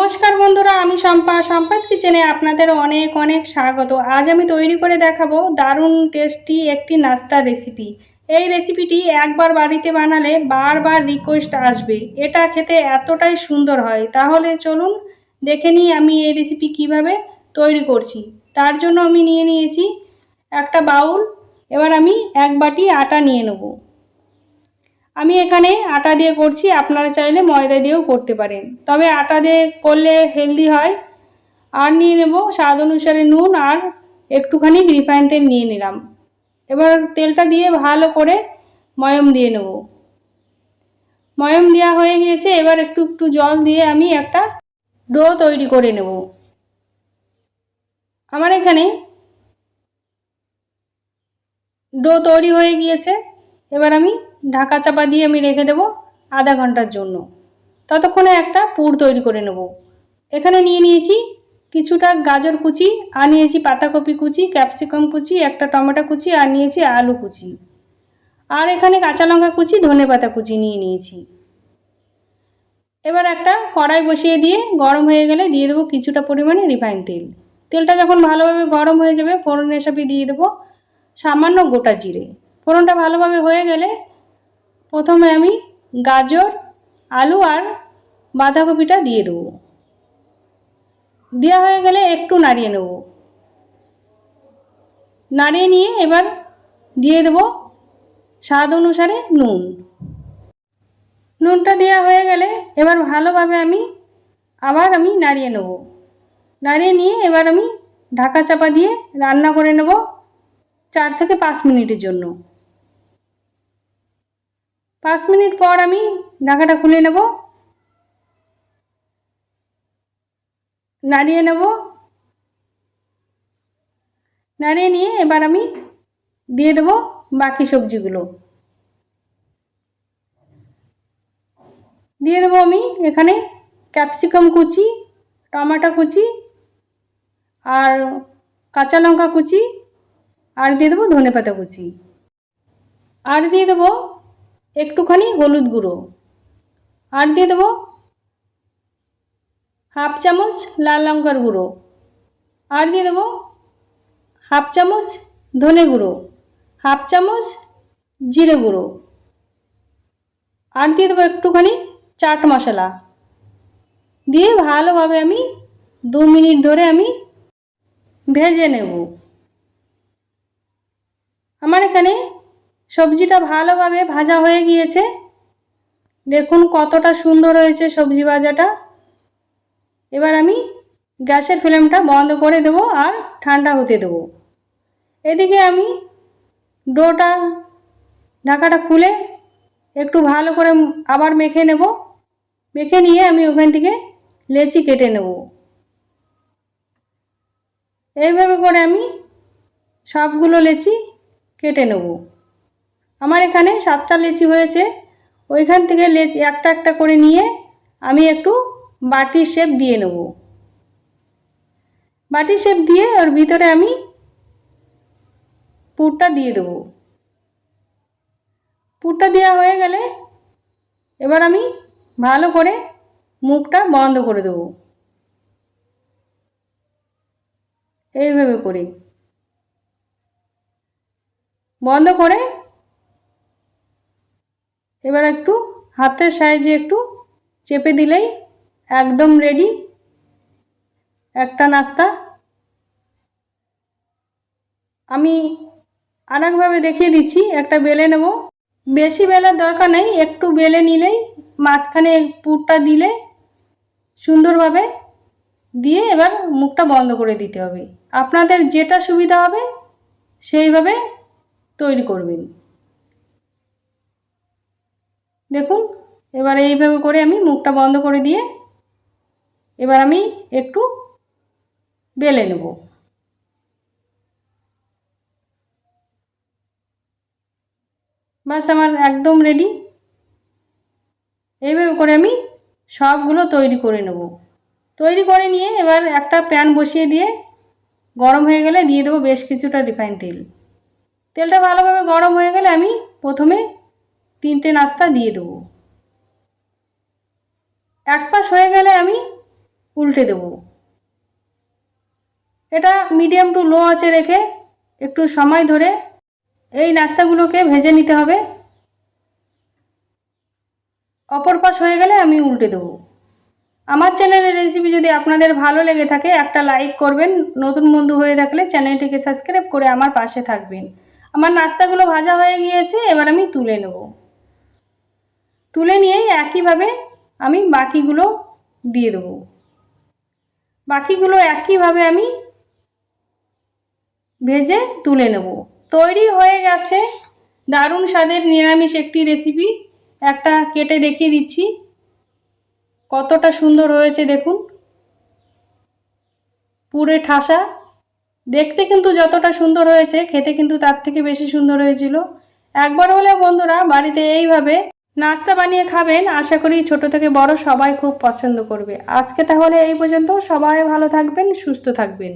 নমস্কার বন্ধুরা, আমি শম্পা। শম্পাস কিচেনে আপনাদের অনেক অনেক স্বাগত। আজ আমি তৈরি করে দেখাবো দারুণ টেস্টি একটি নাস্তার রেসিপি। এই রেসিপিটি একবার বাড়িতে বানালে বারবার রিকোয়েস্ট আসবে। এটা খেতে এতটাই সুন্দর হয়। তাহলে চলুন দেখে নিই আমি এই রেসিপি কীভাবে তৈরি করছি। তার জন্য আমি নিয়ে নিয়েছি একটা বাউল। এবার আমি এক বাটি আটা নিয়ে নেব। আমি এখানে আটা দিয়ে করছি, আপনারা চাইলে ময়দা দিয়েও করতে পারেন। তবে আটা দিয়ে করলে হেলদি হয়। আর নিয়ে নেব স্বাদ অনুসারে নুন আর একটুখানি রিফাইন তেল নিয়ে নিলাম। এবার তেলটা দিয়ে ভালো করে ময়ম দিয়ে নেব। ময়ম দেওয়া হয়ে গিয়েছে, এবার একটু একটু জল দিয়ে আমি একটা ডো তৈরি করে নেব। আমার এখানে ডো তৈরি হয়ে গিয়েছে। এবার আমি ঢাকা চাপা দিয়ে আমি রেখে দেবো আধা ঘণ্টার জন্য। ততক্ষণে একটা পুর তৈরি করে নেব। এখানে নিয়ে নিয়েছি কিছুটা গাজর কুচি, আর নিয়েছি পাতাকপি কুচি, ক্যাপসিকাম কুচি, একটা টমেটো কুচি, আর নিয়েছি আলু কুচি। আর এখানে কাঁচা লঙ্কা কুচি, ধনে পাতা কুচি নিয়ে নিয়েছি। এবার একটা কড়াই বসিয়ে দিয়ে গরম হয়ে গেলে দিয়ে দেবো কিছুটা পরিমাণে রিফাইন তেল। তেলটা যখন ভালোভাবে গরম হয়ে যাবে, ফোড়ন হিসাবে দিয়ে দেবো সামান্য গোটা জিরে। ফোড়নটা ভালোভাবে হয়ে গেলে প্রথমে আমি গাজর, আলু আর বাঁধাকপিটা দিয়ে দেবো। দেওয়া হয়ে গেলে একটু নাড়িয়ে নেব। নাড়িয়ে নিয়ে এবার দিয়ে দেবো স্বাদ অনুসারে নুন। নুনটা দেওয়া হয়ে গেলে এবার ভালোভাবে আমি আবার আমি নাড়িয়ে নেব। নাড়িয়ে নিয়ে এবার আমি ঢাকা চাপা দিয়ে রান্না করে নেব চার থেকে পাঁচ মিনিটের জন্য। পাঁচ মিনিট পর আমি ঢাকাটা খুলে নেব। নাড়িয়ে নেব। নাড়িয়ে নিয়ে এবার আমি দিয়ে দেবো বাকি সবজিগুলো। দিয়ে দেবো আমি এখানে ক্যাপসিকাম কুচি, টমাটো কুচি আর কাঁচা লঙ্কা কুচি আর দিয়ে দেবো ধনে পাতা কুচি। আর দিয়ে দেবো একটুখানি হলুদ গুঁড়ো। আর দিয়ে দেবো হাফ চামচ লাল লঙ্কার গুঁড়ো। আর দিয়ে দেবো হাফ চামচ ধনে গুঁড়ো। হাফ চামচ জিরে গুঁড়ো। আর দিয়ে দেবো একটুখানি চাট মশলা। দিয়ে ভালোভাবে আমি দু মিনিট ধরে আমি ভেজে নেব। আমার এখানে সবজিটা ভালোভাবে ভাজা হয়ে গিয়েছে। দেখুন কতটা সুন্দর হয়েছে সবজি ভাজাটা। এবার আমি গ্যাসের ফ্লেমটা বন্ধ করে দেব আর ঠান্ডা হতে দেব। এদিকে আমি ডোটা, ঢাকাটা খুলে একটু ভালো করে আবার মেখে নেব। মেখে নিয়ে আমি ওখান থেকে লেচি কেটে নেব। এইভাবে করে আমি সবগুলো লেচি কেটে নেব। আমার এখানে সাতটা লেচি হয়েছে। ওইখান থেকে লেচি একটা একটা করে নিয়ে আমি একটু বাটির শেপ দিয়ে নেব। বাটির শেপ দিয়ে ওর ভিতরে আমি পুরটা দিয়ে দেবো। পুরটা দেওয়া হয়ে গেলে এবার আমি ভালো করে মুখটা বন্ধ করে দেবো। এইভাবে করে। বন্ধ করে এবার একটু হাতের সাহায্যে একটু চেপে দিলেই একদম রেডি একটা নাস্তা। আমি আরেকভাবে দেখিয়ে দিচ্ছি, একটা বেলে নেব। বেশি বেলার দরকার নেই, একটু বেলে নিলেই মাঝখানে পুরটা দিলে সুন্দরভাবে দিয়ে এবার মুখটা বন্ধ করে দিতে হবে। আপনাদের যেটা সুবিধা হবে, সেইভাবে তৈরি করবেন। দেখুন, এবার এইভাবে করে আমি মুখটা বন্ধ করে দিয়ে এবার আমি একটু বেলে নেব। বাস আমার একদম রেডি এইভাবে করে আমি সবগুলো তৈরি করে নেব। তৈরি করে নিয়ে এবার একটা প্যান বসিয়ে দিয়ে গরম হয়ে গেলে দিয়ে দেবো বেশ কিছুটা রিফাইন তেল। তেলটা ভালোভাবে গরম হয়ে গেলে আমি প্রথমে তিনটে নাস্তা দিয়ে দেবো। এক পাশ হয়ে গেলে আমি উল্টে দেব। এটা মিডিয়াম টু লো আঁচে রেখে একটু সময় ধরে এই নাস্তাগুলোকে ভেজে নিতে হবে। অপর পাশ হয়ে গেলে আমি উল্টে দেবো। আমার চ্যানেলের রেসিপি যদি আপনাদের ভালো লেগে থাকে, একটা লাইক করবেন। নতুন বন্ধু হয়ে থাকলে চ্যানেলটিকে সাবস্ক্রাইব করে আমার পাশে থাকবেন। আমার নাস্তাগুলো ভাজা হয়ে গিয়েছে, এবার আমি তুলে নেব। তুলে নিয়েই একইভাবে আমি বাকিগুলো দিয়ে দেবো। বাকিগুলো একইভাবে আমি ভেজে তুলে নেব। তৈরি হয়ে গেছে দারুণ স্বাদের নিরামিষ একটি রেসিপি একটা কেটে দেখিয়ে দিচ্ছি। কতটা সুন্দর হয়েছে দেখুন। পুরে ঠাসা। দেখতে কিন্তু যতটা সুন্দর হয়েছে, খেতে কিন্তু তার থেকে বেশি সুন্দর হয়েছিল। একবার হলে বন্ধুরা, বাড়িতে এইভাবে নাস্তা বানিয়ে খাবেন, আশা করি ছোট থেকে বড় সবাই খুব পছন্দ করবে। আজকে তাহলে এই পর্যন্ত, সবাই ভালো থাকবেন, সুস্থ থাকবেন।